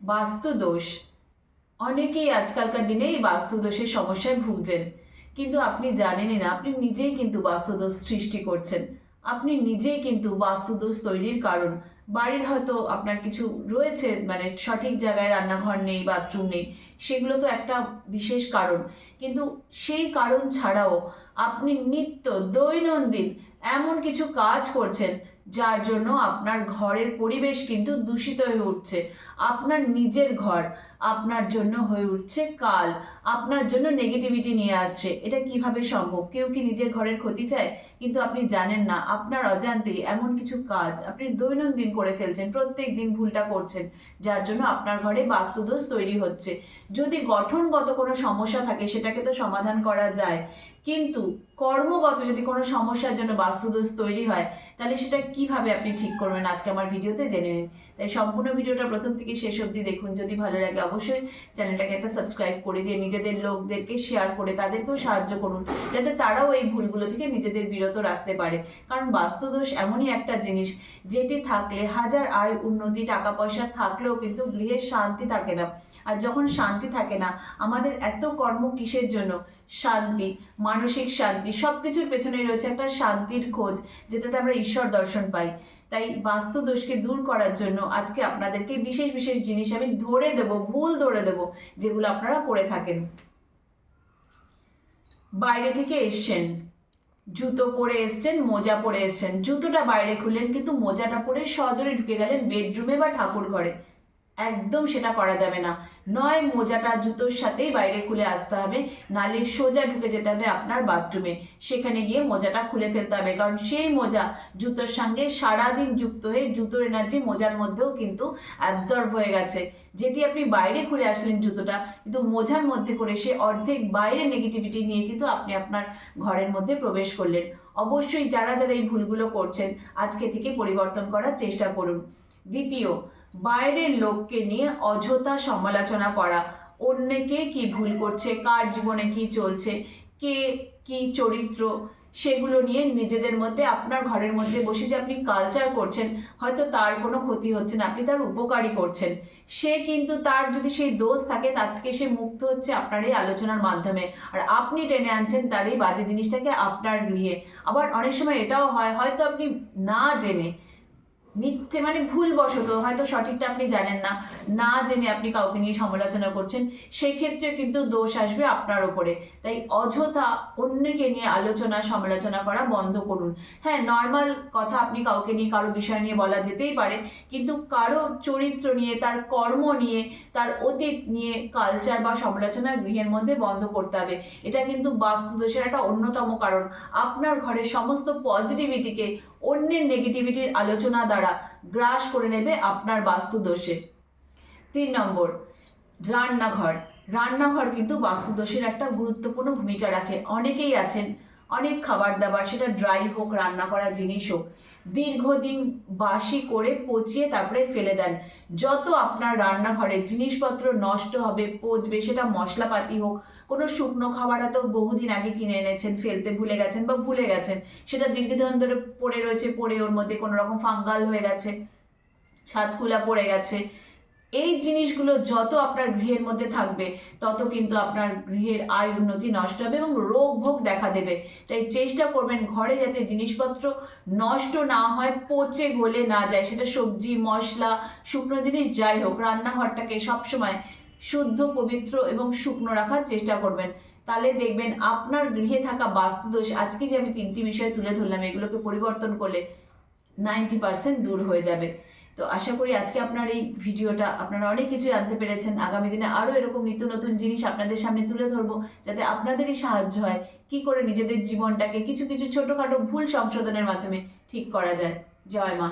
বাস্তু দোষ অনেকেই আজকালকার দিনে এই বাস্তু দোষের সমস্যায় ভুগছেন। কিন্তু আপনি জানেনই না, আপনি নিজেই কিন্তু বাস্তুদোষ সৃষ্টি করছেন। আপনি নিজেই কিন্তু বাস্তুদোষ তৈরির কারণ। বাড়ির হয়তো আপনার কিছু রয়েছে মানে সঠিক জায়গায় রান্নাঘর নেই, বাথরুম নেই, সেগুলো তো একটা বিশেষ কারণ। কিন্তু সেই কারণ ছাড়াও আপনি নিত্য দৈনন্দিন এমন কিছু কাজ করছেন যার জন্য আপনার ঘরের পরিবেশ কিন্তু দূষিত হয়ে উঠছে। আপনার নিজের ঘর আপনার জন্য হয়ে উঠছে কাল। আপনার জন্য নেগেটিভিটি নিয়ে আসছে। এটা কীভাবে সম্ভব? কেউ কি নিজের ঘরের ক্ষতি চায়? কিন্তু আপনি জানেন না, আপনার অজান্তে এমন কিছু কাজ আপনি দৈনন্দিন করে ফেলছেন, প্রত্যেক দিন ভুলটা করছেন, যার জন্য আপনার ঘরে বাস্তুদোষ তৈরি হচ্ছে। যদি গঠনগত কোনো সমস্যা থাকে, সেটাকে তো সমাধান করা যায়। কিন্তু কর্মগত যদি কোনো সমস্যার জন্য বাস্তুদোষ তৈরি হয়, তাহলে সেটা কীভাবে আপনি ঠিক করবেন? আজকে আমার ভিডিওতে জেনে নিন। তাই সম্পূর্ণ ভিডিওটা প্রথম থেকে শেষ অবধি দেখুন। যদি ভালো লাগে অবশ্যই চ্যানেলটাকে একটা সাবস্ক্রাইব করে দিয়ে নিজেদের লোকদেরকে শেয়ার করে তাদেরকেও সাহায্য করুন, যাতে তারাও এই ভুলগুলো থেকে নিজেদের বিরত রাখতে পারে। কারণ বাস্তুদোষ এমনই একটা জিনিস, যেটি থাকলে হাজার আয় উন্নতি টাকা পয়সা থাকলেও কিন্তু গৃহের শান্তি থাকে না। আর যখন শান্তি থাকে না, আমাদের এত কর্ম কিসের জন্য? শান্তি, মানসিক শান্তি সব কিছুর পেছনে রয়েছে একটা শান্তির খোঁজ, যেটাতে আমরা ঈশ্বর দর্শন পাই। তাই বাস্তু দোষকে দূর করার জন্য আজকে আপনাদেরকে বিশেষ বিশেষ জিনিস আমি ধরে দেব, ভুল ধরে দেব, যেগুলো আপনারা করে থাকেন। বাইরে থেকে এসছেন, জুতো পরে এসছেন, মোজা পরে এসছেন। জুতোটা বাইরে খুললেন, কিন্তু মোজাটা পরে সজোরে ঢুকে গেলেন বেডরুমে বা ঠাকুর ঘরে একদম সেটা করা যাবে না। নয় মোজাটা জুতোর সাথেই বাইরে খুলে আসতে হবে, নালে সোজা ঢুকে যেতে হবে আপনার বাথরুমে। সেখানে গিয়ে মোজাটা খুলে ফেলতে হবে, কারণ সেই মোজা জুতোর সঙ্গে সারাদিন যুক্ত হয়ে জুতোর এনার্জি মোজার মধ্যেও কিন্তু অ্যাবজর্ব হয়ে গেছে। যেটি আপনি বাইরে খুলে আসলেন জুতোটা, কিন্তু মোজার মধ্যে করে সে অর্ধেক বাইরে নেগেটিভিটি নিয়ে কিন্তু আপনি আপনার ঘরের মধ্যে প্রবেশ করলেন। অবশ্যই যারা যারা এই ভুলগুলো করছেন, আজকে থেকে পরিবর্তন করার চেষ্টা করুন। দ্বিতীয় বাইরের লোককে নিয়ে অযথা সমালোচনা করা। অন্যকে কি ভুল করছে? কার জীবনে কি চলছে? কে কি চরিত্র? সেগুলো নিয়ে নিজেদের মধ্যে, আপনার ঘরের মধ্যে বসে যে আপনি কালচার করছেন, হয়তো তার কোনো ক্ষতি হচ্ছে না, আপনি তার উপকারী করছেন। সে কিন্তু তার যদি সেই দোষ থাকে, তার থেকে সে মুক্ত হচ্ছে আপনার এই আলোচনার মাধ্যমে। আর আপনি টেনে আনছেন তার এই বাজে জিনিসটাকে আপনার গৃহে। আবার অনেক সময় এটাও হয়, হয়তো আপনি না জেনে মিথ্যে মানে ভুলবশত, হয়তো সঠিকটা আপনি জানেন না না জেনে আপনি কাউকে নিয়ে সমালোচনা করছেন, সেই ক্ষেত্রে কিন্তু দোষ আসবে আপনার ওপরে। তাই অযথা অন্যকে নিয়ে আলোচনা, সমালোচনা করা বন্ধ করুন। হ্যাঁ নর্মাল কথা আপনি কাউকে নিয়ে, কারও বিষয় নিয়ে বলা যেতেই পারে, কিন্তু কারও চরিত্র নিয়ে, তার কর্ম নিয়ে, তার অতীত নিয়ে কালচার বা সমালোচনা গৃহের মধ্যে বন্ধ করতে হবে। এটা কিন্তু বাস্তুদোষের একটা অন্যতম কারণ। আপনার ঘরের সমস্ত পজিটিভিটিকে অন্যের নেগেটিভিটির আলোচনা দ্বারা গ্রাস করে নেবে আপনার বাস্তু দোষে তিন নম্বর, রান্নাঘর। রান্নাঘর কিন্তু বাস্তুদোষের একটা গুরুত্বপূর্ণ ভূমিকা রাখে। অনেকেই আছেন অনেক খাবার দাবার সেটা ড্রাই হোক, রান্না করা জিনিস হোক, দীর্ঘদিন বাসি করে পচিয়ে তারপরে ফেলে দেন। যত আপনার রান্নাঘরে জিনিসপত্র নষ্ট হবে, পচবে, সেটা মশলাপাতি হোক, কোনো শুকনো খাবার হয়তো বহুদিন আগে কিনে এনেছেন, ফেলতে ভুলে গেছেন বা ভুলে গেছেন, সেটা দীর্ঘদিন ধরে পড়ে রয়েছে, পড়ে ওর মধ্যে কোনো রকম ফাঙ্গাল হয়ে গেছে ছাদকুলা পড়ে গেছে এই জিনিসগুলো যত আপনার গৃহের মধ্যে থাকবে, তত কিন্তু আপনার গৃহের আয় উন্নতি নষ্ট হবে এবং রোগ ভোগ দেখা দেবে। তাই চেষ্টা করবেন ঘরে যাতে জিনিসপত্র নষ্ট না হয়, পচে গলে না যায়। সেটা সবজি, মশলা, শুকনো জিনিস যাই হোক, রান্নাঘরটাকে সবসময় শুদ্ধ, পবিত্র এবং শুকনো রাখার চেষ্টা করবেন। তাহলে দেখবেন আপনার গৃহে থাকা বাস্তুদোষ, আজকে যে আমি তিনটি বিষয় তুলে ধরলাম, এগুলোকে পরিবর্তন করলে নাইনটি পার্সেন্ট দূর হয়ে যাবে। তো আশা করি আজকে আপনার এই ভিডিওটা আপনারা অনেক কিছু জানতে পেরেছেন। আগামী দিনে আরও এরকম নিত্য নতুন জিনিস আপনাদের সামনে তুলে ধরবো, যাতে আপনাদেরই সাহায্য হয়। কি করে নিজেদের জীবনটাকে কিছু কিছু ছোটোখাটো ভুল সংশোধনের মাধ্যমে ঠিক করা যায়। জয় মা।